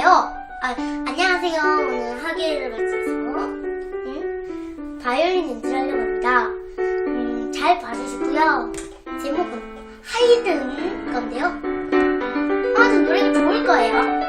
좋아요. 아, 안녕하세요. 오늘 학예를 마치서 음, 네, 바이올린 연주를 하려고 합니다. 음, 잘 봐주시고요. 제목은 하이든 건데요. 아주 노래가 좋을 거예요.